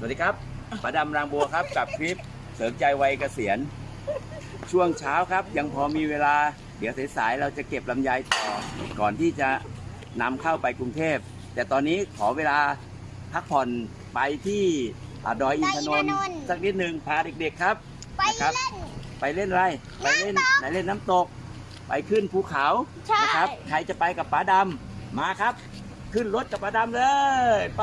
สวัสดีครับป้าดำรางบัวครับ กับคลิปเสริมใจวัยเกษียณ ช่วงเช้าครับ ยังพอมีเวลา เดี๋ยวสายๆเราจะเก็บลำไยต่อ ก่อนที่จะนำเข้าไปกรุงเทพ แต่ตอนนี้ขอเวลาพักผ่อนไปที่อ่าดอยอินทนนท์ดอยอินทนนท์สักนิดหนึ่งพาเด็กๆครับไปนะครับเล่นไปเล่นอะไรไปเล่นไหนเล่นน้ำตก ไปขึ้นภูเขาใช่นะครับใครจะไปกับป๋าดำมาครับ ขึ้นรถกับป๋าดำเลย ไป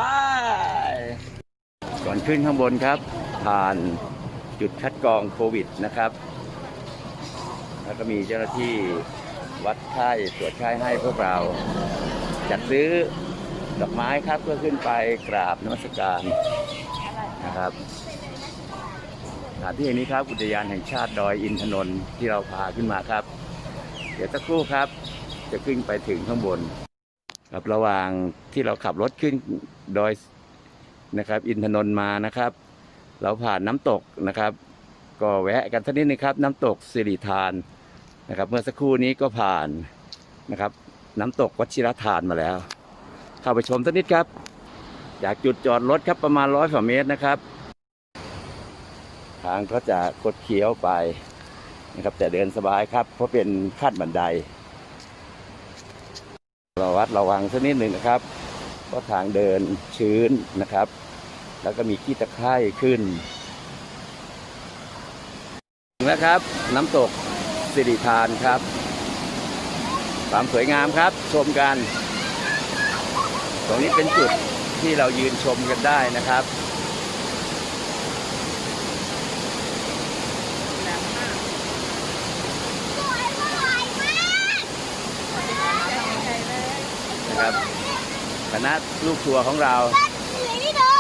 ก่อนขึ้นข้างบนครับ ผ่านจุดคัดกรองโควิดนะครับ แล้วก็มีเจ้าหน้าที่วัดไข้ตรวจไข้ให้พวกเรา จัดซื้อดอกไม้ครับเพื่อขึ้นไปกราบนมัสการนะครับสถานที่แห่งนี้ครับอุทยานแห่งชาติดอยอินทนนท์ที่เราพาขึ้นมาครับ เดี๋ยวสักครู่ครับ จะขึ้นไปถึงข้างบนครับระหว่างที่เราขับรถขึ้นดอย นะครับ อินทนนท์มานะครับ เราผ่านน้ำตกนะครับ ก็แวะกันสักนิดนึงครับ น้ำตกสิริทานนะครับ เมื่อสักครู่นี้ก็ผ่านนะครับ น้ำตกวัชิรทานมาแล้ว เข้าไปชมสักนิดครับ จากจุดจอดรถครับประมาณร้อยกว่าเมตรนะครับ ทางก็จะคดเคี้ยวไปนะครับแต่เดินสบายครับ เพราะเป็นขั้นบันไดระวัดระวังสักนิดหนึ่งนะครับ เพราทางเดินชื้นนะครับ แล้วก็มีขี้ตะไคร่ขึ้นถึงแล้วครับ น้ำตกสิริธานครับความสวยงามครับ ชมกัน ตรงนี้เป็นจุดที่เรายืนชมกันได้นะครับ สวยมากมาก นะครับ คณะลูกทัวร์ของเราสีนี่ดู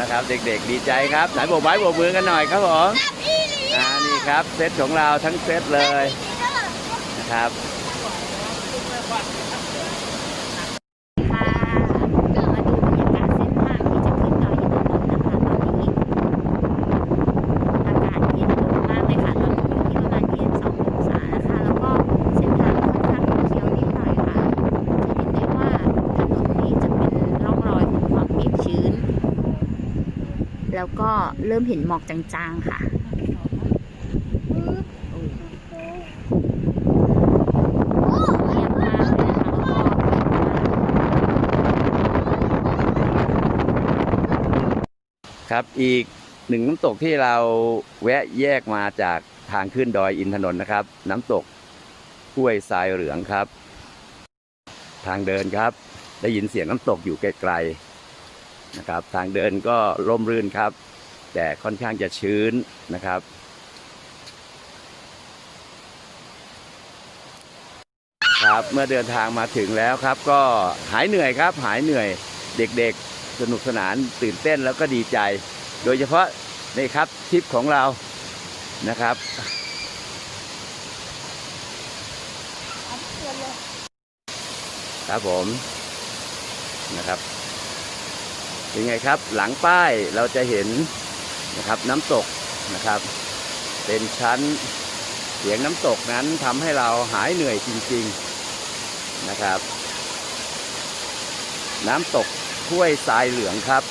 นะครับเด็กๆดีใจครับไหนโบกไม้โบกมือกันหน่อยครับผมกับอีหลีอ่านี่ครับเซตของเราทั้งเซตเลยนี่ดูนะครับ ค่ะเดี๋ยวมาดูบรรยากาศเส้นทางที่จะขึ้นดอยอินทนนท์นะคะตอนนี้ อากาศเย็นลงมากเลยค่ะ ตอนนี้อยู่ที่ประมาณ22องศานะคะ แล้วก็เส้นทางค่อนข้างเคี้ยวนิดหน่อยค่ะ จะเห็นได้ว่าถนนนี้จะเป็นร่องรอยของความเปียกชื้น แล้วก็เริ่มเห็นหมอกจางๆค่ะคะแล้วก็ครับอีกหนึ่งน้ำตกที่เราแวะแยกมาจากทางขึ้นดอยอินทนนท์นะครับ น้ำตกห้วยทรายเหลืองครับ ทางเดินครับ ได้ยินเสียงน้ำตกอยู่ไกลๆ นะครับ ทางเดินก็ร่มรื่นครับ แต่ค่อนข้างจะชื้นนะครับครับเมื่อเดินทางมาถึงแล้วครับ ก็หายเหนื่อยครับ หายเหนื่อยเด็กๆ สนุกสนานตื่นเต้นแล้วก็ดีใจ โดยเฉพาะนี่ครับทริปของเรานะครับครับผมนะครับ เป็นไงครับ หลังป้ายเราจะเห็นนะครับน้ำตกนะครับ เป็นชั้นเสียงน้ำตกนั้นทำให้เราหายเหนื่อยจริง ๆนะครับ น้ำตกห้วยทรายเหลืองครับ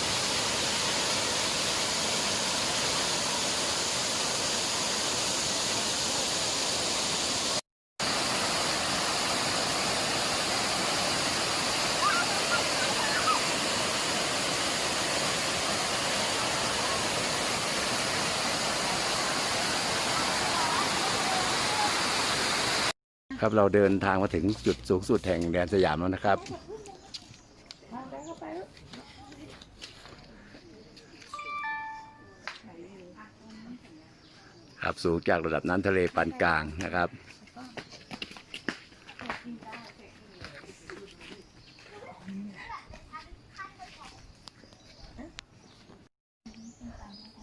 ครับเราเดินทางมาถึงจุดสูงสุดแห่งแดนสยามแล้วนะครับ ครับสูงจากระดับน้ำทะเลปานกลางนะครับ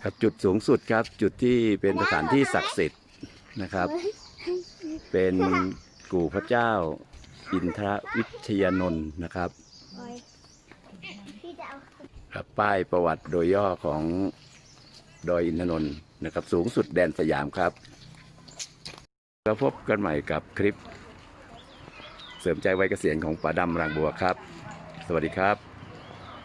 ครับจุดสูงสุดครับจุดที่เป็นสถานที่ศักดิ์สิทธิ์นะครับ เป็น กู่พระเจ้า อินทรวิทยานนท์นะครับครับป้ายประวัติโดยย่อของดอยอินทนนท์นะครับ สูงสุดแดนสยามครับ แล้วพบกันใหม่กับคลิป เสริมใจไว้เกษียณของป๋าดำรังบัวครับ สวัสดีครับ